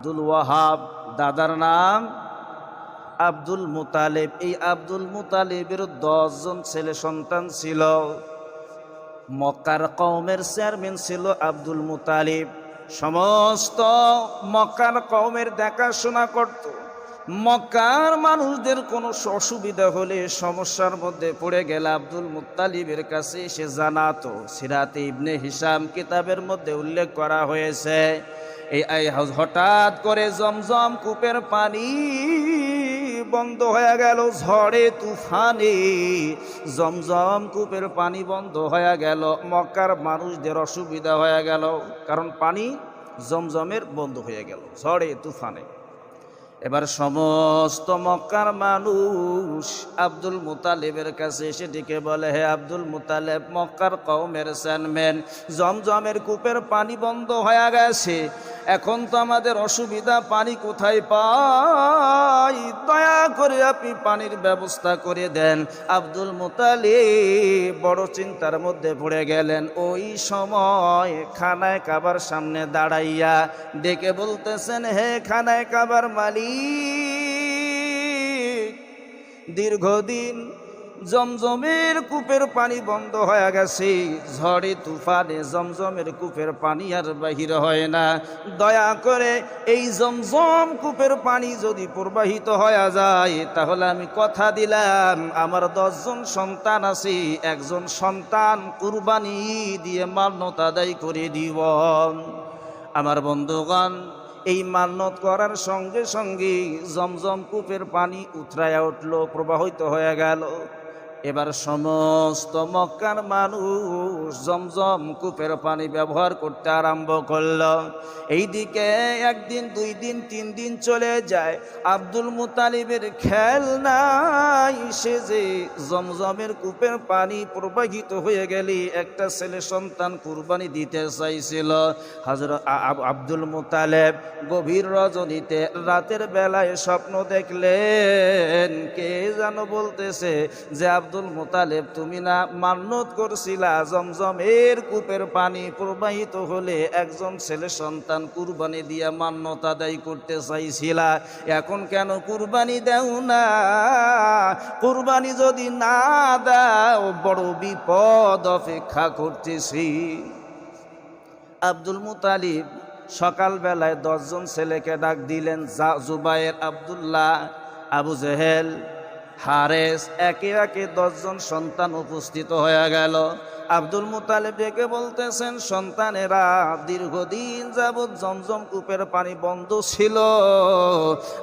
আব্দুল ওয়াহাব দাদার নাম আব্দুল মুতালেব। এই আব্দুল মুতালেবের দশজন ছেলে সন্তান ছিল। মক্কার কওমের চেয়ারম্যান ছিল আব্দুল মুতালিব। সমস্ত মক্কার কওমের দেখাশোনা করত। মক্কার মানুষদের কোনো অসুবিধা হলে সমস্যার মধ্যে পড়ে গেল আব্দুল মুতালিবের কাছে সে জানাতো। সিরাতে ইবনে হিসাম কিতাবের মধ্যে উল্লেখ করা হয়েছে। এই হঠাৎ করে জমজম কূপের পানি বন্ধ হয়ে গেল, ঝড়ে তুফানে। জমজম কূপের পানি বন্ধ হয়ে গেল, মক্কার মানুষদের অসুবিধা হয়ে গেল, কারণ পানি জমজমের বন্ধ হয়ে গেল, ঝড়ে তুফানে। এবার সমস্ত মক্কার মানুষ আব্দুল মুতালেবের কাছে এসে ডেকে বলে, হে আব্দুল মুতালেব, মক্কার কৌমের চেয়ারম্যান, জমজমের কূপের পানি বন্ধ হয়ে গেছে। এখন তো আমাদের অসুবিধা, পানি কোথায় পাই? দয়া করে আপনি পানির ব্যবস্থা করে দেন। আব্দুল মুতালিব বড় চিন্তার মধ্যে পড়ে গেলেন। ওই সময় খানায় কাবার সামনে দাঁড়াইয়া ডেকে বলতেছেন, হে খানায় কাবার মালিক, দীর্ঘদিন জমজমের কূপের পানি বন্ধ হয়ে গেছে। ঝড়ে, তুফানে জমজমের কূপের পানি আর বাহির হয় না। দয়া করে এই জমজম কূপের পানি যদি প্রবাহিত হয়ে যায়, তাহলে আমি কথা দিলাম, আমার দশজন সন্তান আছে, একজন সন্তান কুরবানি দিয়ে মান্যত আদায় করে দিব। আমার বন্ধুগণ, এই মান্যত করার সঙ্গে সঙ্গে জমজম কূপের পানি উতরায়া উঠল, প্রবাহিত হয়ে গেল। এবার সমস্ত মক্কার মানুষ জমজম কূপের পানি ব্যবহার করতে আরম্ভ করল। এইদিকে একদিন, দুই দিন, তিন দিন চলে যায়। আব্দুল মুতালিবের খেল নাই, সে যে জমজমের কূপের পানি প্রবাহিত হয়ে গেলে একটা ছেলে সন্তান কুরবানি দিতে চাইছিল। হাজর আব্দুল মুতালেব গভীর রজনীতে রাতের বেলায় স্বপ্ন দেখলেন, কে যেন বলতেছে যে আব্দুল মুতালেব, তুমি না মান্যত করছিলা? জমজম এর কূপের পানি প্রবাহিত হলে একজন ছেলে সন্তান কুরবানি দিয়া মান্যত আদায় করতে চাইছিলা। এখন কেন কুরবানি দেও না? কুরবানি যদি না দাও, বড় বিপদ অপেক্ষা করতেছি। আব্দুল মুতালিব সকালবেলায় দশজন ছেলেকে ডাক দিলেন জা- জুবায়ের আবদুল্লাহ, আবু জেহেল হারেস, একে একে দশজন সন্তান উপস্থিত হয়ে গেল। আব্দুল মুতালেব ডেকে বলতেছেন, সন্তানেরা, দীর্ঘদিন যাবৎ জমজম কূপের পানি বন্ধ ছিল।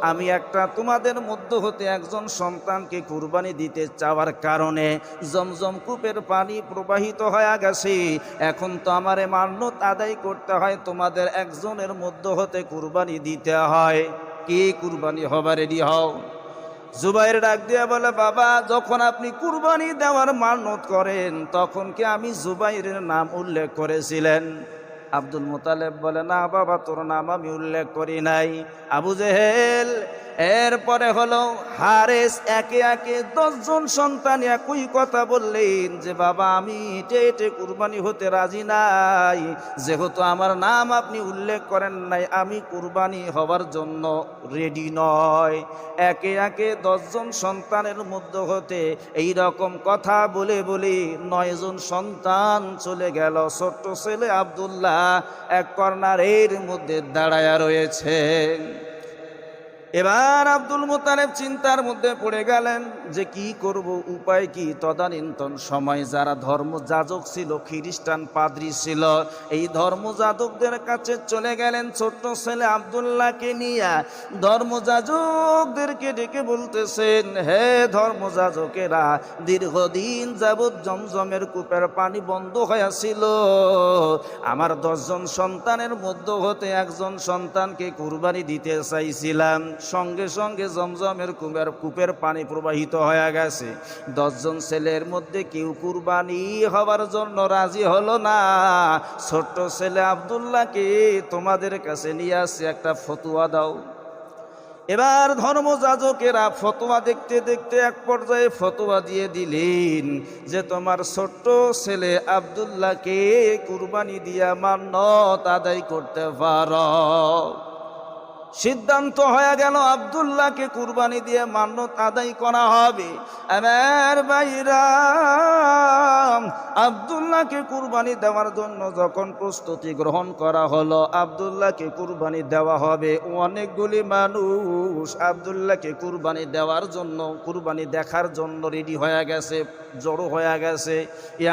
আমি একটা তোমাদের মধ্য হতে একজন সন্তানকে কুরবানি দিতে চাওয়ার কারণে জমজম কূপের পানি প্রবাহিত হয়ে গেছে। এখন তো আমারে মান্যত আদায় করতে হয়, তোমাদের একজনের মধ্য হতে কুরবানি দিতে হয়। কে কুরবানি হবার রেডি হও। জুবাইর ডাক দিয়ে বলে, বাবা, যখন আপনি কুরবানি দেওয়ার মানত করেন, তখন কি আমি জুবাইরের নাম উল্লেখ করেছিলেন? আব্দুল মোতালেব বলে, না বাবা, তোর নাম আমি উল্লেখ করি নাই। আবু জেহেল এরপরে হলো হারেস একে একে দশজন সন্তান একই কথা বললেন যে, বাবা, আমি এটে এটে কুরবানি হতে রাজি নাই। যেহেতু আমার নাম আপনি উল্লেখ করেন নাই, আমি কুরবানি হবার জন্য রেডি নয়। একে একে দশজন সন্তানের মধ্যে হতে এই রকম কথা বলে বলে নয়জন সন্তান চলে গেল। ছোট্ট ছেলে আবদুল্লাহ এক কর্নারের মধ্যে দাঁড়ায়া রয়েছে। এবার আব্দুল মোতালেব চিন্তার মধ্যে পড়ে গেলেন যে কি করব, উপায় কি? তদানীন্তন সময় যারা ধর্মযাজক ছিল, খ্রিস্টান পাদ্রী ছিল, এই ধর্মযাজকদের কাছে চলে গেলেন ছোট্ট ছেলে আবদুল্লাহকে নিয়ে। ধর্মযাজকদেরকে ডেকে বলতেছেন, হে ধর্মযাজকেরা, দীর্ঘদিন যাবৎ জমজমের কূপের পানি বন্ধ হয়েছিল আমার দশজন সন্তানের মধ্য হতে একজন সন্তানকে কুরবানি দিতে চাইছিলাম। সঙ্গে সঙ্গে জমজমের কুমের কূপের পানি প্রবাহিত হয়ে গেছে। দশজন ছেলের মধ্যে কেউ কুরবানি হবার জন্য রাজি হলো না। ছোট্ট ছেলে আবদুল্লাহকে তোমাদের কাছে নিয়ে আসছে একটা ফতুয়া দাও। এবার ধর্মযাজকেরা ফতোয়া দেখতে দেখতে এক পর্যায়ে ফতোয়া দিয়ে দিলেন যে, তোমার ছোট্ট ছেলে আবদুল্লাহকে কুরবানি দিয়া মান্যত আদায় করতে পারো। সিদ্ধান্ত হয়ে গেল আবদুল্লাহকে কুরবানি দিয়ে মান্যত আদায় করা হবে। আমার ভাইরা, আবদুল্লাহকে কুরবানি দেওয়ার জন্য যখন প্রস্তুতি গ্রহণ করা হলো, আবদুল্লাহকে কুরবানি দেওয়া হবে। অনেকগুলি মানুষ আবদুল্লাহকে কুরবানি দেওয়ার জন্য, কুরবানি দেখার জন্য রেডি হয়ে গেছে, জড়ো হয়ে গেছে।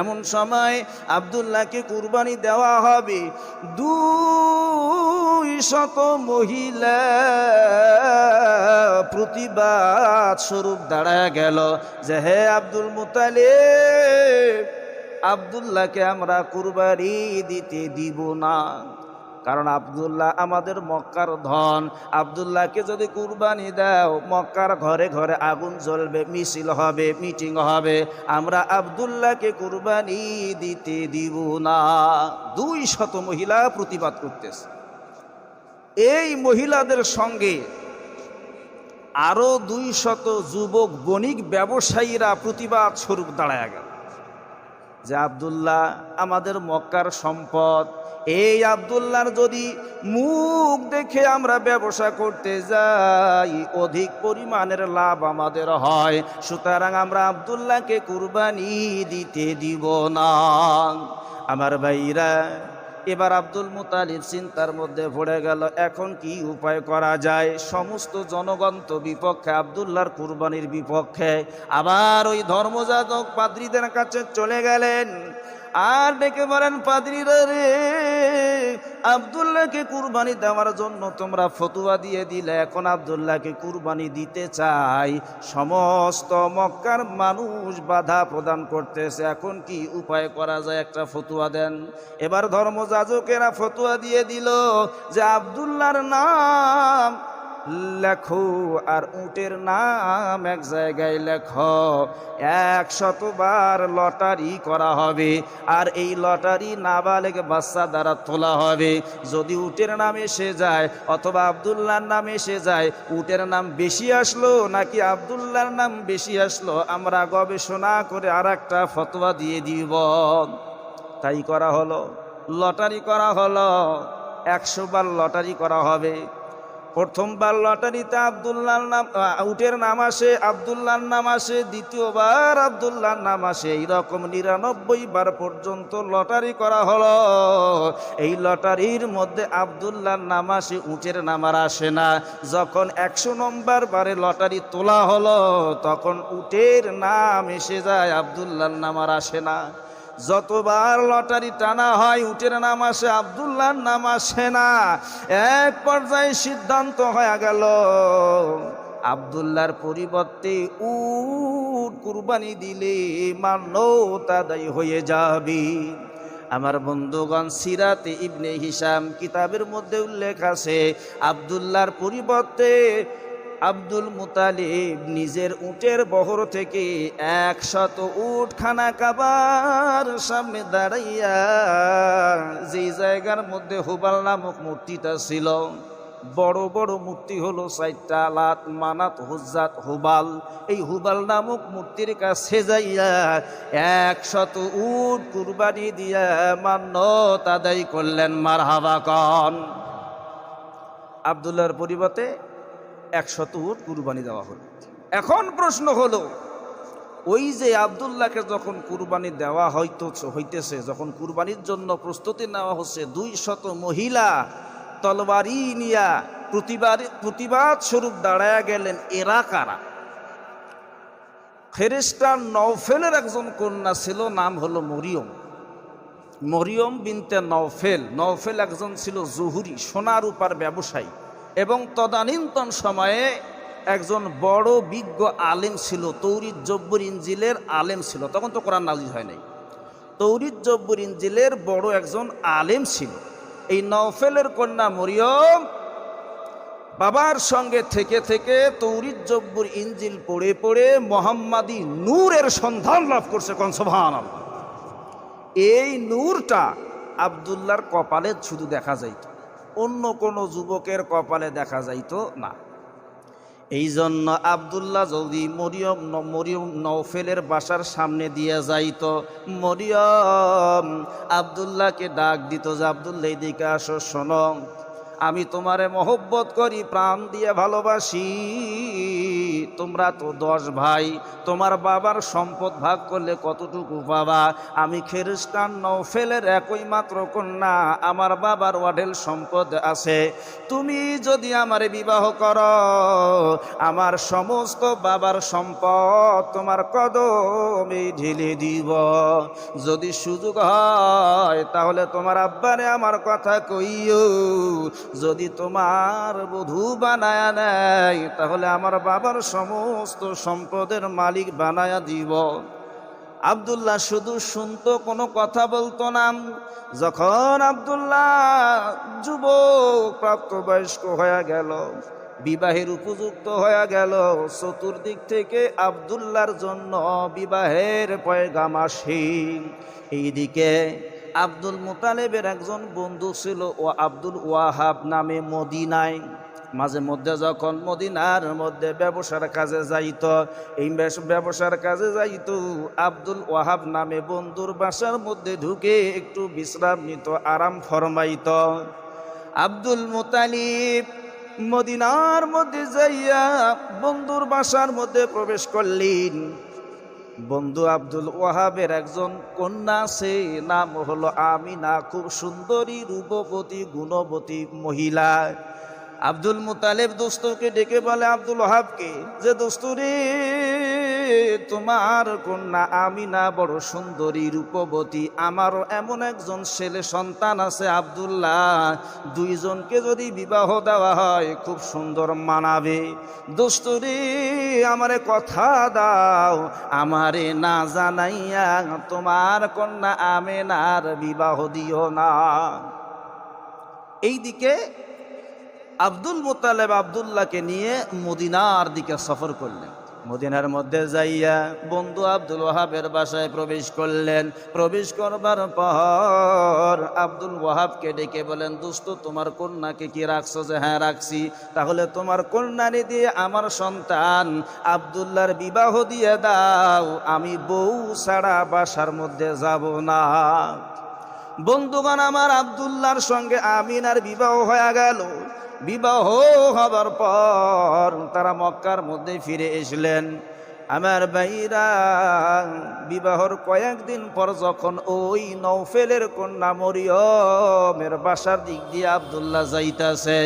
এমন সময় আবদুল্লাহকে কুরবানি দেওয়া হবে। দুই শত মহিলা প্রতিবাদ স্বরূপ দাঁড়ায় গেল। যে হে আব্দুল মুতালিব, আবদুল্লাহকে আমরা কুরবানি দিতে দিব না। কারণ আবদুল্লাহ আমাদের মক্কার ধন। আবদুল্লাহকে যদি কুরবানি দাও, মক্কার ঘরে ঘরে আগুন জ্বলবে, মিছিল হবে, মিটিং হবে। আমরা আবদুল্লাহকে কুরবানি দিতে দিব না। দুই শত মহিলা প্রতিবাদ করতেছে। এই মহিলাদের সঙ্গে আরও দুই শত যুবক, বণিক ব্যবসায়ীরা প্রতিবাদ স্বরূপ দাঁড়ায় গেল। যে আবদুল্লাহ, আমাদের মক্কার সম্পদ। এই আবদুল্লাহর যদি মুখ দেখে আমরা ব্যবসা করতে যাই, অধিক পরিমাণের লাভ আমাদের হয়। সুতরাং আমরা আবদুল্লাহকে কুরবানি দিতে দিব না। আমার ভাইরা এবার আব্দুল মুতালিব চিন্তার মধ্যে পড়ে গেল, এখন কি উপায় করা যায়? সমস্ত জনগণ তো বিপক্ষে আবদুল্লার কুরবানির বিপক্ষে। আবার ওই ধর্মজাতক পাদ্রীদের কাছে চলে গেলেন। আর ডেকে বলেন পাদ্রীরা রে আবদুল্লাহকে কুরবানি দেওয়ার জন্য তোমরা ফতুয়া দিয়ে দিলে, এখন আবদুল্লাহকে কুরবানি দিতে চাই। সমস্ত মক্কার মানুষ বাধা প্রদান করতেছে। এখন কি উপায় করা যায়? একটা ফতুয়া দেন। এবার ধর্মযাজকেরা ফতুয়া দিয়ে দিল যে আবদুল্লাহর নাম লেখো আর উটের নাম এক জায়গায় লেখো। এক শতবার লটারি করা হবে, আর এই লটারি নাবালেগ বাচ্চা দ্বারা তোলা হবে। যদি উটের নাম এসে যায়, অথবা আবদুল্লাহর নাম এসে যায়, উটের নাম বেশি আসলো নাকি আবদুল্লাহর নাম বেশি আসলো, আমরা গবেষণা করে আর একটা ফতোয়া দিয়ে দিব। তাই করা হলো, লটারি করা হলো, একশো বার লটারি করা হবে। প্রথমবার লটারিতে আবদুল্লাহর নাম উটের নাম আসে আবদুল্লাহর নাম আসে, দ্বিতীয়বার আবদুল্লাহর নাম আসে। এইরকম নিরানব্বই বার পর্যন্ত লটারি করা হলো। এই লটারির মধ্যে আবদুল্লাহর নাম আসে, উটের নাম আর আসে না। যখন একশো নম্বর বারে লটারি তোলা হলো, তখন উটের নাম এসে যায় আবদুল্লাহর নাম আর আসে না। যতবার লটারি টানা হয়, উটের নাম আসে, আবদুল্লাহর নাম আসে না। এক পর্যায়ে সিদ্ধান্ত হয়ে গেল, আবদুল্লাহর পরিবর্তে উট কুরবানি দিলে মান্যতা দায়ী হয়ে যাবে। আমার বন্ধুগণ, সিরাতে ইবনে হিসাম কিতাবের মধ্যে উল্লেখ আছে, আবদুল্লাহর পরিবর্তে আব্দুল মুতালিব নিজের উটের বহর থেকে একশত উট খানা কাবার সামনে দাঁড়াইয়া যে জায়গার মধ্যে হুবাল নামক মূর্তিটা ছিল, বড় বড় মূর্তি হলো সাইটটা, লাত, মানাত হুজাত হুবাল। এই হুবাল নামক মূর্তির কাছে যাইয়া একশত উট কুরবানি দিয়া মান্যত আদায় করলেন। মার হাবা কন। আবদুল্লাহর পরিবর্তে একশত উট কুরবানি দেওয়া হলো। এখন প্রশ্ন হলো, ওই যে আবদুল্লাহকে যখন কুরবানি দেওয়া হইতো হইতেছে, যখন কুরবানির জন্য প্রস্তুতি নেওয়া হচ্ছে, দুই শত মহিলা তলবারি নিয়া প্রতিবাদ প্রতিবাদ স্বরূপ দাঁড়ায়া গেলেন, এরা কারা? ফেরেস্টার নওফেলের একজন কন্যা ছিল, নাম হলো মরিয়ম। মরিয়ম বিনতে নওফেল। নওফেল একজন ছিল জহুরি, সোনা রূপার ব্যবসায়ী। এবং তদানীন্তন সময়ে একজন বড় বিজ্ঞ আলেম ছিল, তৌরিদ জব্বর ইঞ্জিলের আলেম ছিল। তখন তো কোরআন নাজির হয় নাই। তৌরিদ জব্বর ইঞ্জিলের বড় একজন আলেম ছিল। এই নওফেলের কন্যা মরিয়ম বাবার সঙ্গে থেকে থেকে তৌরিদ জব্বর ইঞ্জিল পড়ে পড়ে মোহাম্মাদি নূরের সন্ধান লাভ করছে কনসভান এই নূরটা আবদুল্লার কপালে শুধু দেখা যাইত। অন্য কোনো যুবকের কপালে দেখা যাইত না। এই জন্য আবদুল্লাহ যদি মরিয়ম মরিয়ম নৌফেলের বাসার সামনে দিয়ে যাইত, মরিয়ম আবদুল্লাহকে ডাক দিত যে, আবদুল্লাহ, এদিকে আসো, শোনো। আমি তোমারে মহব্বত করি, প্রাণ দিয়ে ভালোবাসি। তোমরা তো দশ ভাই, তোমার বাবার সম্পদ ভাগ করলে কতটুকু বাবা আমি খ্রিস্টান নৌফেলের একই মাত্র কন্যা, আমার বাবার ওয়াডেল সম্পদ আছে। তুমি যদি আমারে বিবাহ কর, আমার সমস্ত বাবার সম্পদ তোমার কদমে ঢেলে দিব। যদি সুযোগ হয়, তাহলে তোমার আব্বারে আমার কথা কইও। যদি তোমার বধূ বানায়া নেয়, তাহলে আমার বাবার সমস্ত সম্পদের মালিক বানায়া দিব। আবদুল্লাহ শুধু শুনতো, কোনো কথা বলতো না। যখন আবদুল্লাহ যুবক প্রাপ্তবয়স্ক হয়ে গেল, বিবাহের উপযুক্ত হয়ে গেল, চতুর্দিক থেকে আবদুল্লার জন্য বিবাহের পয়গাম আসে। এইদিকে আব্দুল মুতালেবের একজন বন্ধু ছিল, ও আব্দুল ওয়াহাব নামে মদিনায়। মাঝে মধ্যে যখন মদিনার মধ্যে ব্যবসার কাজে যাইত, এই ব্যবসার কাজে যাইত, আব্দুল ওয়াহাব নামে বন্ধুর বাসার মধ্যে ঢুকে একটু বিশ্রাম নিত, আরাম ফরমাইত। আব্দুল মুতালিব মদিনার মধ্যে যাইয়া বন্ধুর বাসার মধ্যে প্রবেশ করলেন। বন্ধু আব্দুল ওয়াহাবের একজন কন্যা, সে নাম হলো আমিনা, খুব সুন্দরী, রূপবতী, গুণবতী মহিলা। আব্দুল মুতালেব দোস্তকে ডেকে বলে, আব্দুল ওয়াহাবকে, যে দোস্তরে তোমার কন্যা আমিনা বড় সুন্দরী, রূপবতী। আমারও এমন একজন ছেলে সন্তান আছে আব্দুল্লাহ। দুইজনকে যদি বিবাহ দেওয়া হয়, খুব সুন্দর মানাবে। দোস্তরে, আমারে কথা দাও। আমারে না জানাইয়া তোমার কন্যা আমেনার বিবাহ দিও না। এইদিকে আব্দুল মোতালেব আবদুল্লাহকে নিয়ে মদিনার দিকে সফর করলেন। মদিনার মধ্যে যাইয়া বন্ধু আব্দুল ওয়াহাবের বাসায় প্রবেশ করলেন। প্রবেশ করবার পর আব্দুল ওয়াহাবকে ডেকে বলেন, দোস্ত, তোমার কন্যাকে কি রাখছো যে হ্যাঁ রাখছি? তাহলে তোমার কন্যারে দিয়ে আমার সন্তান আবদুল্লার বিবাহ দিয়ে দাও। আমি বউ ছাড়া বাসার মধ্যে যাব না। বন্ধুগণ, আমার আবদুল্লার সঙ্গে আমিনার বিবাহ হয়ে গেল। বিবাহ হবার পর তারা মক্কার মধ্যে ফিরে এসলেন। আমার ভাইরা, বিবাহর কয়েকদিন পর যখন ওই নৌফেলের কন্যা মরিয়মের বাসার দিক দিয়ে আবদুল্লাহ যাইতাছে,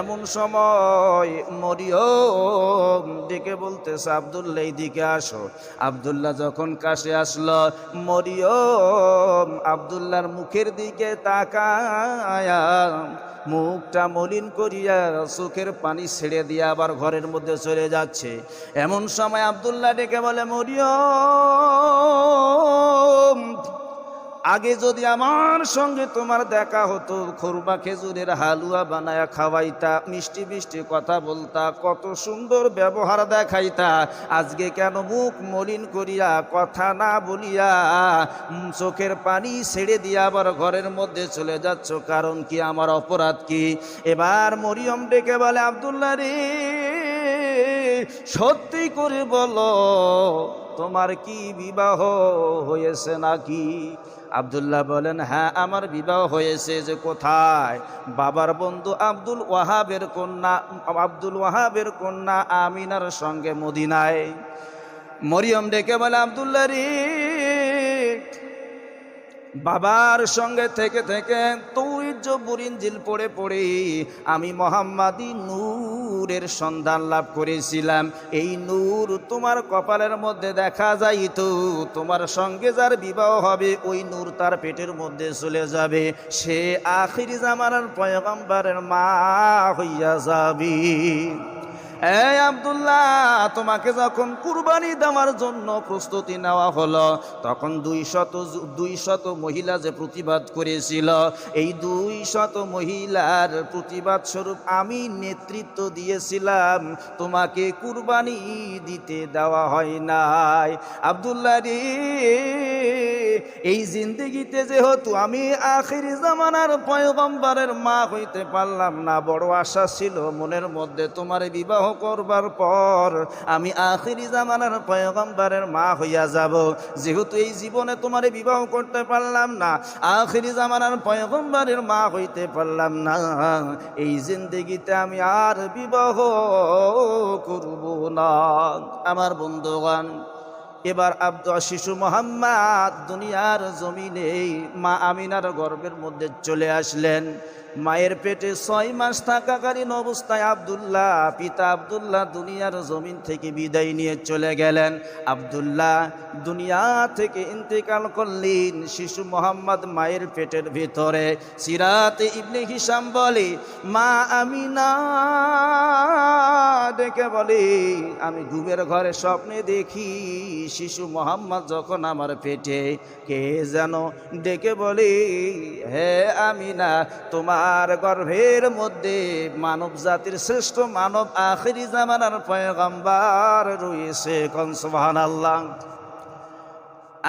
এমন সময় মরিয়ম ডেকে বলতেছে, আবদুল্লাহ দিকে আসো। আবদুল্লাহ যখন কাছে আসলো, মরিয়ম আবদুল্লাহর মুখের দিকে তাকায়া মুখটা মলিন করিয়া চোখের পানি ছেড়ে দিয়ে আবার ঘরের মধ্যে চলে যাচ্ছে। এমন সময় আবদুল্লাহ ডেকে বলে, মরিয়ম আগে যদি আমার সঙ্গে তোমার দেখা হতো, খরবা খেজুরের হালুয়া বানায়া খাওয়াইতা, মিষ্টি মিষ্টি কথা বলতা, কত সুন্দর ব্যবহার দেখাইতা, আজকে কেন মুখ মলিন করিয়া কথা না বলিয়া চোখের পানি ছেড়ে দিয়া আবার ঘরের মধ্যে চলে যাচ্ছ, কারণ কি আমার অপরাধ কি? এবার মরিয়ম ডেকে বলে, আবদুল্লাহ রে, সত্যি করে বলো, তোমার কি বিবাহ হয়েছে নাকি? আবদুল্লাহ বলেন হ্যাঁ আমার বিবাহ হয়েছে যে কোথায়? বাবার বন্ধু আব্দুল ওয়াহাবের কন্যা, আব্দুল ওয়াহাবের কন্যা আমিনার সঙ্গে মদিনায়। মরিয়ম ডেকে বলে, আবদুল্লাহ রি, বাবার সঙ্গে থেকে থেকে তৌরিজ্য জিল পড়ে পড়ে আমি মোহাম্মাদি নূরের সন্ধান লাভ করেছিলাম। এই নূর তোমার কপালের মধ্যে দেখা যাইত, তোমার সঙ্গে যার বিবাহ হবে, ওই নূর তার পেটের মধ্যে চলে যাবে। সে আখিরি জামানার পয়গম্বরের মা হইয়া যাবে। এই আবদুল্লাহ, তোমাকে যখন কুরবানি দেওয়ার জন্য প্রস্তুতি নেওয়া হলো, তখন দুই শত দুই শত মহিলা যে প্রতিবাদ করেছিল, এই দুই শত মহিলার প্রতিবাদ স্বরূপ আমি নেতৃত্ব দিয়েছিলাম, তোমাকে কুরবানি দিতে দেওয়া হয় নাই। আবদুল্লাহ রে এই জিন্দিগিতে যেহেতু আমি আখির জামানার পয়গম্বরের মা হইতে পারলাম না, বড় আশা ছিল মনের মধ্যে তোমার বিবাহ করবার পর আমি আখিরি জামানার পয়গম্বরের মা হইয়া যাব। যেহেতু এই জীবনে তোমার বিবাহ করতে পারলাম না, আখিরি জামানার পয়গম্বরের মা হইতে পারলাম না, এই জিন্দিগিতে আমি আর বিবাহ করব না। আমার বন্ধুগণ এবার আব্দ শিশু মোহাম্মদ দুনিয়ার জমিনে মা আমিনার গর্বের মধ্যে চলে আসলেন। মায়ের পেটে ছয় মাস থাকাকালীন অবস্থায় আবদুল্লাহ, পিতা আবদুল্লাহ দুনিয়ার জমিন থেকে বিদায় নিয়ে চলে গেলেন। আবদুল্লাহ দুনিয়া থেকে ইন্তেকাল করলেন শিশু মোহাম্মদ মায়ের পেটের ভিতরে। সিরাতে ইবনে হিসাম বলে, মা আমি না ডেকে বলে, আমি ঘুমের ঘরে স্বপ্নে দেখি শিশু মোহাম্মদ যখন আমার পেটে কে যেন। ডেকে বলে, হে আমি না তোমার গর্ভের মধ্যে মানব জাতির শ্রেষ্ঠ মানব আখেরি জামানার পয়গম্বার রয়েছে কনসবাহান আল্লাহ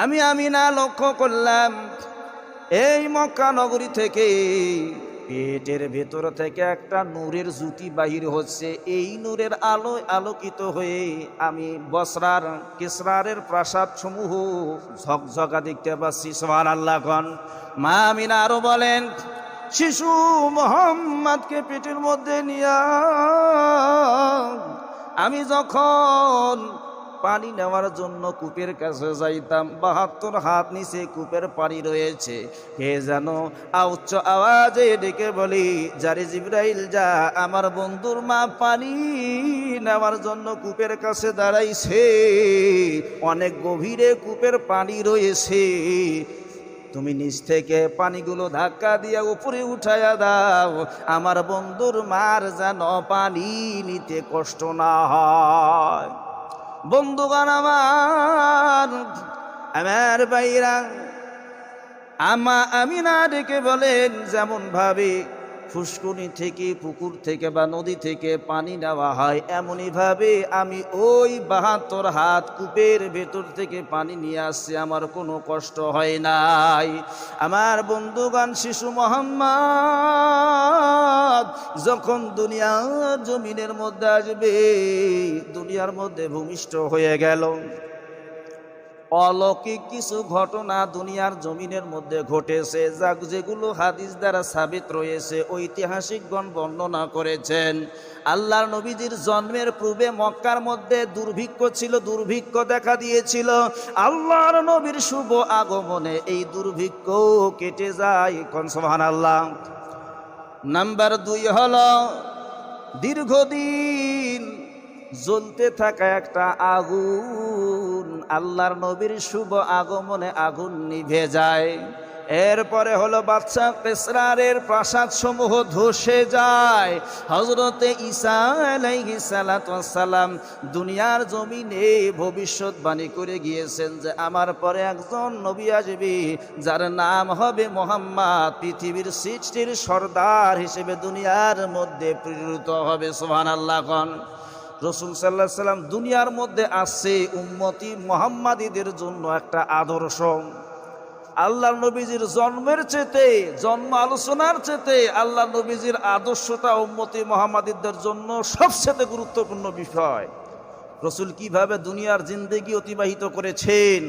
আমি আমিনা লক্ষ্য করলাম, এই মক্কা নগরী থেকে পেটের ভেতর থেকে একটা নূরের জুতি বাহির হচ্ছে। এই নূরের আলোয় আলোকিত হয়ে আমি বসরার, কেসরারের প্রাসাদ সমূহ ঝকঝকা দেখতে পাচ্ছি সোহান আল্লাহ মা আমিনা আরও বলেন শিশু মোহাম্মদকে পেটের মধ্যে নিয়া আমি যখন পানি নেওয়ার জন্য কূপের কাছে যাইতাম, বাহাত্তর হাত নিচে কূপের পানি রয়েছে। কে যেন উচ্চ আওয়াজে ডেকে বলি, যারে জিব্রাইল, যা, আমার বন্ধুর মা পানি নেওয়ার জন্য কূপের কাছে দাঁড়াইছে। অনেক গভীরে কূপের পানি রয়েছে। তুমি নিচ থেকে পানিগুলো ধাক্কা দিয়া উপরে উঠাইয়া দাও। আমার বন্ধুর মার যেন পানি নিতে কষ্ট না হয়। বন্ধুগান আমার আমার বাইরা আমা আমি না ডেকে বলেন যেমন ভাবে ফুসকুনি থেকে, পুকুর থেকে বা নদী থেকে পানি নেওয়া হয় এমনইভাবে আমি ওই বাহাত্তর হাত কূপের ভেতর থেকে পানি নিয়ে আসছি, আমার কোনো কষ্ট হয় নাই। আমার বন্ধুগান শিশু মোহাম্মদ, যখন দুনিয়ার জমিনের মধ্যে আসবে, দুনিয়ার মধ্যে ভূমিষ্ঠ হয়ে গেল। অলৌকিক কিছু ঘটনা দুনিয়ার জমিনের মধ্যে ঘটেছে যা যেগুলো হাদিস দ্বারা সাবিত রয়েছে, ঐতিহাসিকগণ বর্ণনা করেছেন। আল্লাহর নবীজির জন্মের পূর্বে মক্কার মধ্যে দুর্ভিক্ষ ছিল, দুর্ভিক্ষ দেখা দিয়েছিল। আল্লাহর নবীর শুভ আগমনে এই দুর্ভিক্ষ কেটে যায় কনসমান আল্লাহ নাম্বার দুই হল, দীর্ঘদিন জ্বলতে থাকা একটা আগুন। আল্লাহর নবীর শুভ আগমনে আগুন নিভে যায়। এরপরে হলো বাচ্চা পেসরারের প্রাসাদ সমূহ ধসে যায়। হজরতে ঈসা দুনিয়ার জমিনে ভবিষ্যৎবাণী করে গিয়েছেন যে, আমার পরে একজন নবী আসবে, যার নাম হবে মোহাম্মদ। পৃথিবীর সৃষ্টির সর্দার হিসেবে দুনিয়ার মধ্যে প্রেরিত হবে। সোহান আল্লাহ রসুল সাল্লাহ সাল্লাম দুনিয়ার মধ্যে আসছে উম্মতি মোহাম্মাদীদের জন্য একটা আদর্শ। আল্লাহ নবীজির জন্মের চেতে জন্ম আলোচনার চেতে আল্লাহ নবীজির আদর্শটা উম্মতি মোহাম্মাদীদের জন্য সবচেয়ে গুরুত্বপূর্ণ বিষয়। রসুল কীভাবে দুনিয়ার জিন্দেগি অতিবাহিত করেছেন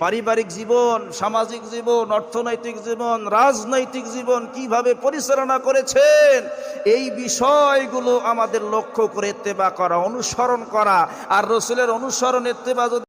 পারিবারিক জীবন, সামাজিক জীবন, অর্থনৈতিক জীবন, রাজনৈতিক জীবন কীভাবে পরিচালনা করেছেন? এই বিষয়গুলো আমাদের লক্ষ্য করে এত্তেবা করা, অনুসরণ করা। আর রসুলের অনুসরণ এত্তেবা যদি